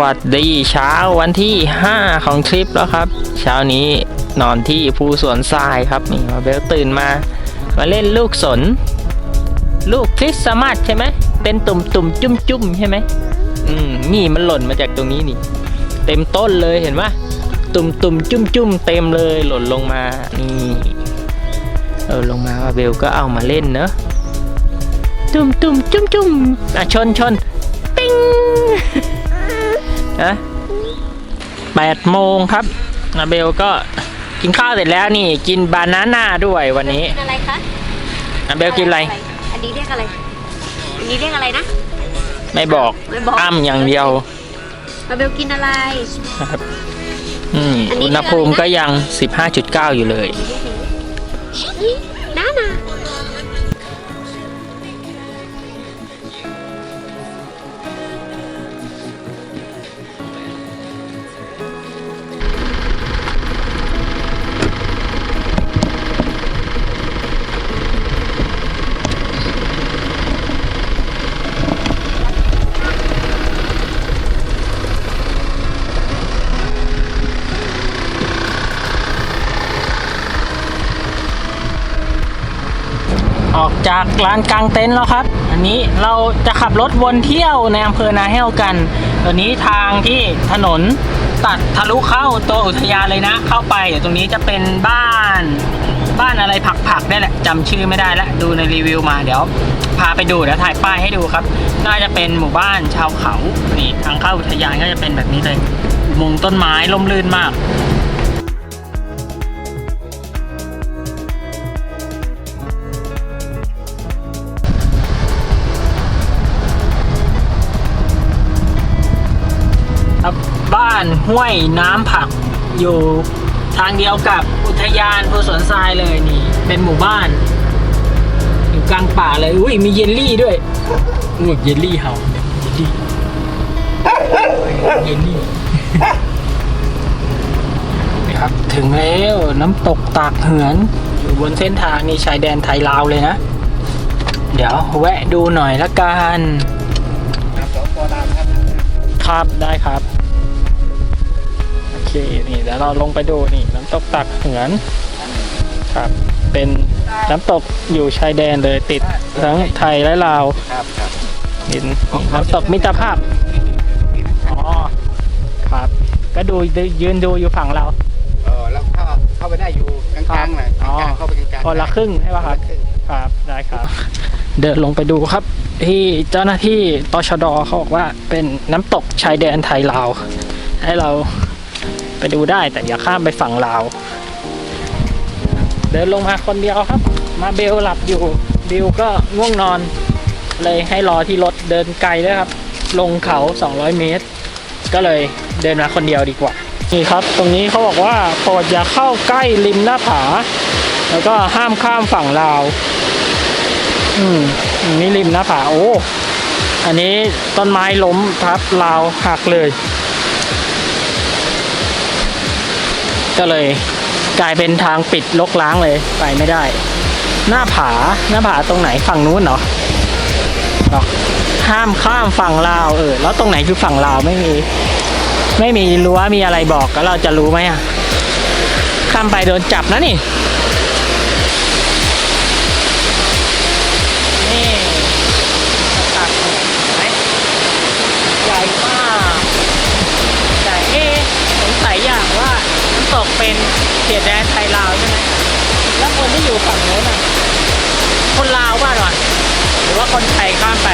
วัสดีเช้าวันที่ 5 ของทริปแล้วครับ เช้านี้นอนที่ภูสวนทรายครับนี่มาเบลตื่นมา มาเล่นลูกสน ลูกคริสต์มาสใช่ไหมเป็นตุ่มตุ่มจุ่มจุ่มใช่ไหมอืมนี่มันหล่นมาจากตรงนี้นี่ เต็มต้นเลยเห็นปะตุ่มตุ่มจุ่มจุ่มเต็มเลยหล่นลงมานี่เออลงมาว่าเบลก็เอามาเล่นเนอะตุ่มตุ่มจุ่มจุ่มอะชนชน นะแปดโมงครับนาเบลก็กินข้าวเสร็จแล้วนี่ กินบานาน่าด้วยวันนี้กินอะไรคะนาเบลกินอะไร อันนี้เรียกอะไร อันนี้เรียกอะไรนะ ไม่บอกไม่บอกอ้ำอย่างเดียวมาเบลกินอะไรนะครับอืมอันนี้อุณหภูมิก็ยัง 15.9 อยู่เลยน้านา จากลานกลางเต็นท์แล้วครับ อันนี้เราจะขับรถวนเที่ยวในอำเภอนาแห้วกันตอนนี้ทางที่ถนนตัดทะลุเข้าตัวอุทยานเลยนะ เข้าไปเดี๋ยวตรงนี้จะเป็นบ้านบ้านอะไรผักๆได้แหละจำชื่อไม่ได้แล้วดูในรีวิวมาเดี๋ยว พาไปดูเดี๋ยวถ่ายป้ายให้ดูครับ น่าจะเป็นหมู่บ้านชาวเขานี่ทางเข้าอุทยานก็จะเป็นแบบนี้เลยอุงต้นไม้ร่มรื่นมากานห้วยน้ำผักอยู่ทางเดียวกับอุทยานภูสวนทรายเลยนี่ เป็นหมู่บ้าน อยู่กลางป่าเลยอุ้ยมีเยลลี่ด้วยอุ้ยเยลลี่เห่าเยลลี่เยลลี่นี่ครับถึงแล้วน้ำตกตากเหือนอยู่บนเส้นทางนี่ชายแดนไทยลาวเลยนะ เดี๋ยวแวะดูหน่อยละกัน ครับได้ครับ เคนี่เดี๋ยวเราลงไปดูนี่น้ำตกตักเหือนครับ เป็นน้ำตกอยู่ชายแดนเลยติดทั้งไทยและลาวครับครับเห็นน้ำตกมิตรภาพอ๋อครับ ก็ดูยืนดูอยู่ฝั่งเราเออแล้วเข้าเข้าไปได้อยู่กลางๆหน่อยอ๋อกลางๆเข้าไปกลางๆคนละครึ่งใช่ป่ะครับนละงครับได้ครับ เดินลงไปดูครับ ที่เจ้าหน้าที่ตชดเขาบอกว่าเป็นน้ำตกชายแดนไทยลาวให้เรา ไปดูได้แต่อย่าข้ามไปฝั่งลาว เดินลงมาคนเดียวครับ มาเบลหลับอยู่บิวก็ง่วงนอน เลยให้รอที่รถเดินไกลด้วยครับ ลงเขา 200 เมตร ก็เลยเดินมาคนเดียวดีกว่านี่ครับ ตรงนี้เขาบอกว่าโปรดอย่าเข้าใกล้ริมหน้าผา แล้วก็ห้ามข้ามฝั่งลาว อืมนี่ริมหน้าผาโอ้อันนี้ต้นไม้ล้มทับราวหักเลย ก็เลยกลายเป็นทางปิดลกล้างเลยไปไม่ได้ หน้าผาหน้าผาตรงไหนฝั่งนู้นเหรอเหรอห้ามข้ามฝั่งลาวเออแล้วตรงไหนคือฝั่งลาวไม่มี ไม่มีรั้วมีอะไรบอกแล้วเราจะรู้ไหมอะข้ามไปโดนจับนะนี่ เป็นเขตแดนไทยลาวใช่ไหมแล้วคนที่อยู่ฝั่งโน้นอะ คนลาวบ้านวะหรือว่าคนไทยข้ามไป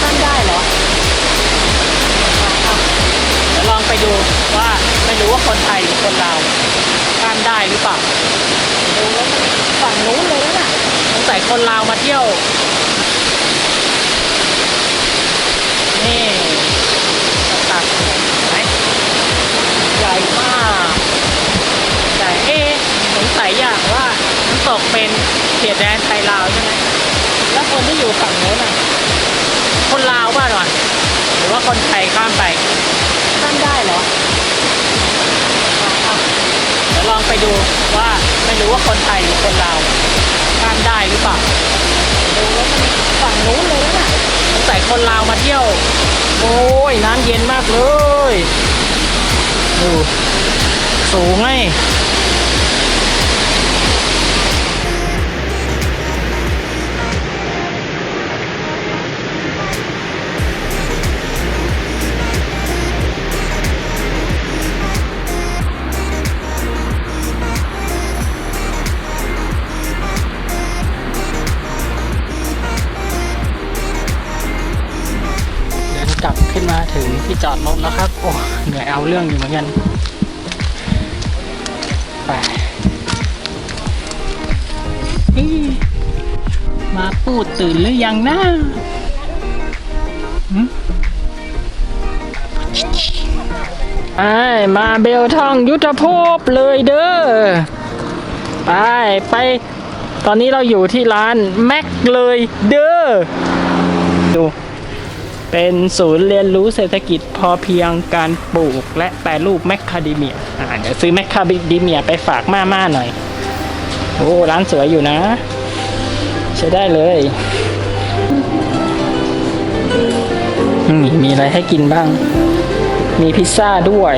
ข้ามได้เหรออะเดี๋ยวลองไปดูว่าไม่รู้ว่าคนไทยหรือคนลาวข้ามได้หรือเปล่าดูแล้วมันฝั่งนู้นเลยนะน่ะสงสัยคนลาวมาเที่ยว ตแดนไทยลาวใช่ไหมแล้วคนที่อยู่ฝั่งโน้นอะ คนลาวบ้านวะหรือว่าคนไทยข้ามไป ข้ามได้เหรออะเดี๋ยวลองไปดูว่าไม่รู้ว่าคนไทยหรือคนลาวข้ามได้หรือเปล่าดูแล้วมันฝั่งนู้นเลยนะน่ะสใส่คนลาวมาเที่ยว โอ้ยน้ำเย็นมากเลย ดู สูงไง เอาเรื่องอยู่เหมือนกันไปมาพูดตื่นหรือยังนะไอ้มาเบลท่องยุทธภพเลยเด้อ ไป ไป ตอนนี้เราอยู่ที่ร้านแม็กเลยเด้อ ดู เป็นศูนย์เรียนรู้เศรษฐกิจพอเพียงการปลูกและแปรรูปแมคคาเดเมียอ่าเดี๋ยวซื้อแมคคาเดเมียไปฝากม่าม่าหน่อย โอ้ร้านสวยอยู่นะ ใช้ได้เลยนี่มีอะไรให้กินบ้าง มีพิซซ่าด้วย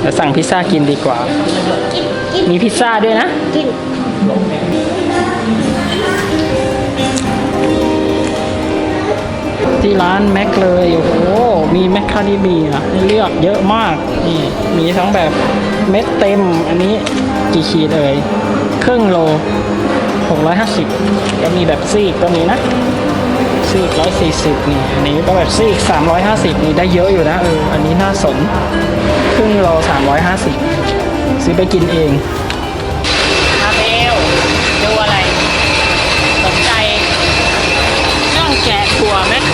เดี๋ยวสั่งพิซซ่ากินดีกว่า มีพิซซ่าด้วยนะกิน ที่ร้านแม็กเลยโอ้โหมีแมคคาเดเมียให้เลือกเยอะมากนี่มีทั้งแบบเม็ดเต็มอันนี้กี่ขีดเอ่ยครึ่งโล 650 ก็มีแบบซีกก็มีนะซีก140 นี่อันนี้ก็แบบซีก 350 นี่ได้เยอะอยู่นะเอออันนี้น่าสน ครึ่งโล 350 ซื้อไปกินเอง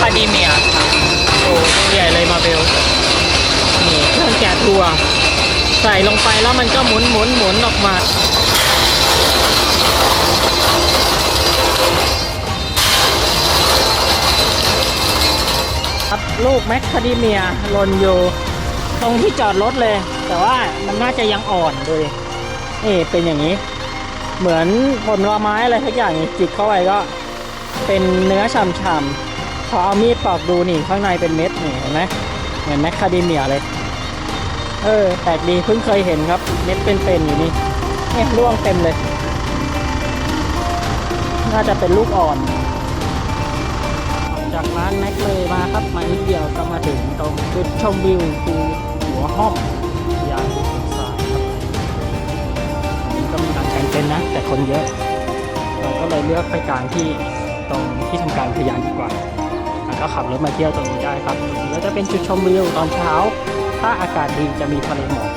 าเดเมียโอ้ใหญ่เลยมาเบลนี่เครื่องแกะถั่วใส่ลงไปแล้วมันก็หมุนหมุนหมุนออกมาครับลูกแมคคาเดเมียหล่นอยู่ตรงที่จอดรถเลย แต่ว่ามันน่าจะยังอ่อนเลยนี่เป็นอย่างนี้ เหมือนผลไม้อะไรทักอย่างจิกเข้าไปก็ เป็นเนื้อฉ่ำๆ พอเอามีดปอกดูนี่ข้างในเป็นเม็ดนี่เห็นไหมเหมือนแมคคาเดเมียเลย เออแปลกดีเพิ่งเคยเห็นครับ เม็ดเป็นๆอยู่นี่เนี่ยร่วงเต็มเลย น่าจะเป็นลูกอ่อน จากร้านแม็กเลยมาครับมานิดเดียวก็มาถึงตรงจุดชมวิวคือหัวห้อมยานบุษราครับนนี้ก็มีการแข่งเต้นนะ แต่คนเยอะเราก็เลยเลือกไปกลางที่ตรงที่ทำการพยานดีกว่า ก็ขับรถมาเที่ยวตรงนี้ได้ครับตรงนี้ก็จะเป็นจุดชมวิวตอนเช้า ถ้าอากาศดีจะมีทะเลหมอก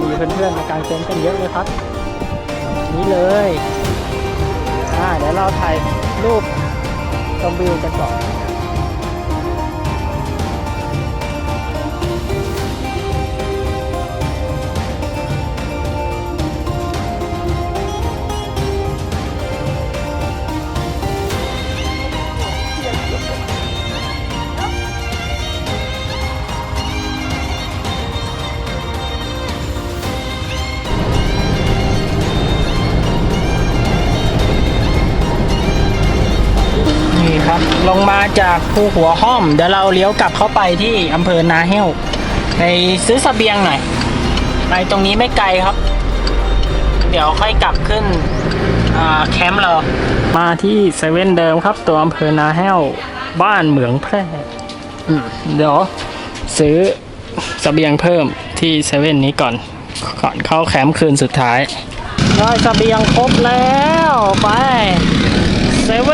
มีเพื่อนๆมาการเต็นท์กันเยอะเลยครับ นี่เลยอ่าเดี๋ยวเราถ่ายรูปชมวิวกันก่อน มาจากภูหัวห้อม เดี๋ยวเราเลี้ยวกลับเข้าไปที่อำเภอนาแห้วไปซื้อเสบียงหน่อย ไปตรงนี้ไม่ไกลครับ เดี๋ยวค่อยกลับขึ้นอ่าแคมป์เรา มาที่เซเว่นเดิมครับ ตัวอำเภอนาแห้วบ้านเหมืองแพร่อืมเดี๋ยวซื้อเสบียงเพิ่มที่เซเว่นนี้ก่อน ก่อนเข้าแคมป์คืนสุดท้ายได้เสบียงครบแล้ว ไปเซเว่น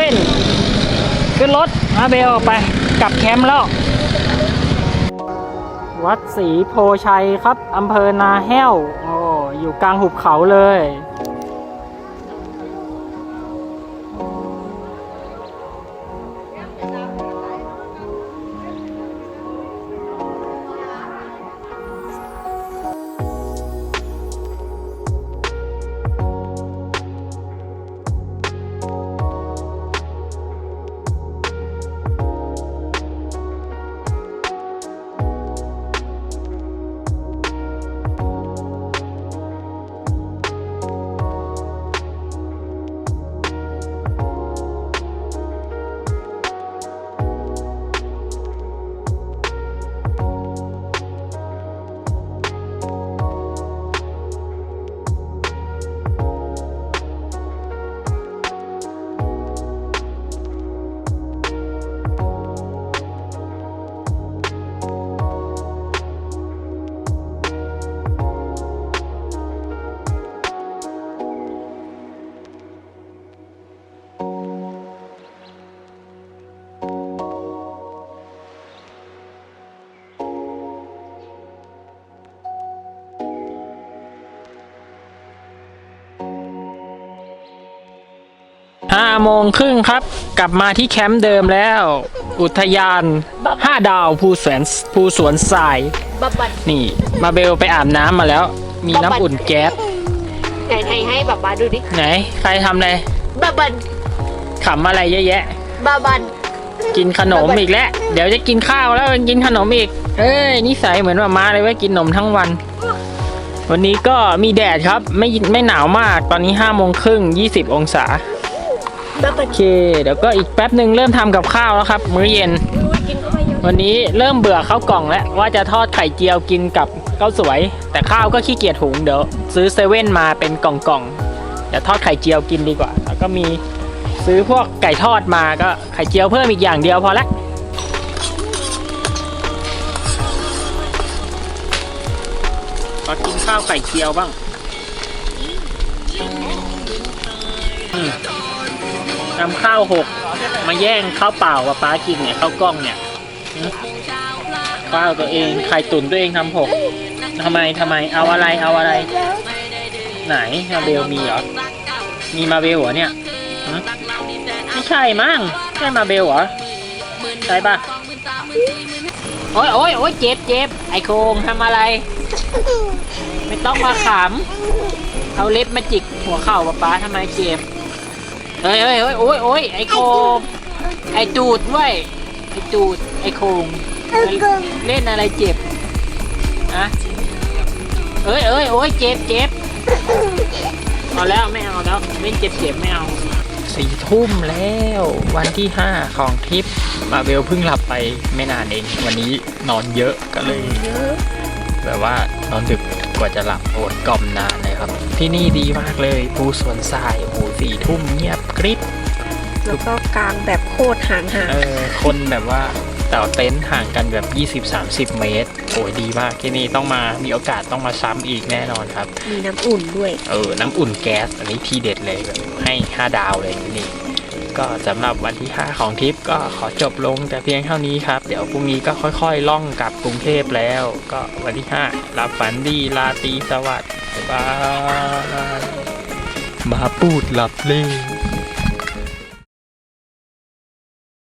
ขึ้นรถอาเบลออกไปกลับแคมป์แล้ว วัดศรีโพชัยครับอำเภอนาแห้ว โอ้อยู่กลางหุบเขาเลย ห้าโมงครึ่งครับ กลับมาที่แคมป์เดิมแล้ว อุทยานห้าดาวภูสวนภูสวนทราย บับบันนี่ มาเบลไปอาบน้ำมาแล้ว มีน้ำอุ่นแก๊สไหนให้ให้บับบันดูดิไหน ใครทำอะไรบับบันขำอะไรเยอะแยะบับบันกินขนมอีกแล้ว เดี๋ยวจะกินข้าวแล้วกินขนมอีก เอ้ยนิสัยเหมือนว่ามาเลยว่ากินขนมทั้งวัน วันนี้ก็มีแดดครับ ไม่ไม่หนาวมากตอนนี้ห้าโมงครึ่งยี่สิบองศาบับบั โอเค เดี๋ยวก็อีกแป๊บหนึ่งเริ่มทำกับข้าวแล้วครับ มื้อเย็น วันนี้เริ่มเบื่อข้าวกล่องแล้วว่าจะทอดไข่เจียวกินกับข้าวสวย แต่ข้าวก็ขี้เกียจหุงเดี๋ยวซื้อเซเว่นมาเป็นกล่องๆเดี๋ยวทอดไข่เจียวกินดีกว่า แล้วก็มีซื้อพวกไก่ทอดมาก็ไข่เจียวเพิ่มอีกอย่างเดียวพอละมากินข้าวไข่เจียวบ้าง อืมทำข้าวหกมาแย่งข้าวเปล่ากับป้ากินเนี่ยข้าวกล้องเนี่ยข้าวตัวเองไข่ตุ๋นตัวเองทำหกทำไมทำไมเอาอะไรเอาอะไร ไหนมาเบลมีเหรอมีมาเบลเหรอเนี่ยไม่ใช่มั้งใช่มาเบลเหรอใช่ปะโอ้ยโอ้ยโอ้ยเจ็บเจ็บไอโคงทำอะไร ไม่ต้องมาขำเอาเล็บมาจิกหัวเข่าป๊าป๊าทำไมเจ็บ เฮ้ยเฮ้ยเฮ้ยโอ้ยโอ้ยไอโคงไอจูดด้วย ไอจูด ไอโคงเล่นอะไรเจ็บอะเอ้ยเอ้ยโอ้ยเจ็บเจ็บเอาแล้วไม่เอาแล้วเล่นเจ็บเจ็บไม่เอาสี่ทุ่มแล้ววันที่ห้าของทริปมาเบลเพิ่งหลับไปไม่นานเอง วันนี้นอนเยอะก็เลย แบบว่านอนดึกกว่าจะหลับโอดกล่อมนานเลยครับ ที่นี่ดีมากเลยภูสวนทรายโอ้โหสี่ทุ่มเงียบกริบแล้วก็กลางแบบโคตรห่างห่างเออคนแบบว่าแต่เต็นท์ห่างกันแบบ 20-30 เมตร โอ้ยดีมากที่นี่ต้องมามีโอกาสต้องมาซ้ำอีกแน่นอนครับ มีน้ำอุ่นด้วย เออ น้ำอุ่นแก๊ส อันนี้ทีเด็ดเลยแบบให้ 5 ดาวเลยที่นี่ ก็สำหรับวันที่ 5 ของทริปก็ขอจบลงแต่เพียงเท่านี้ครับ เดี๋ยวพรุ่งนี้ก็ค่อยๆ ล่องกลับกรุงเทพแล้ว ก็วันที่ 5 รับฝันดีลาตีสวัสดิ์บ๊ายบายมาปูดหลับเลย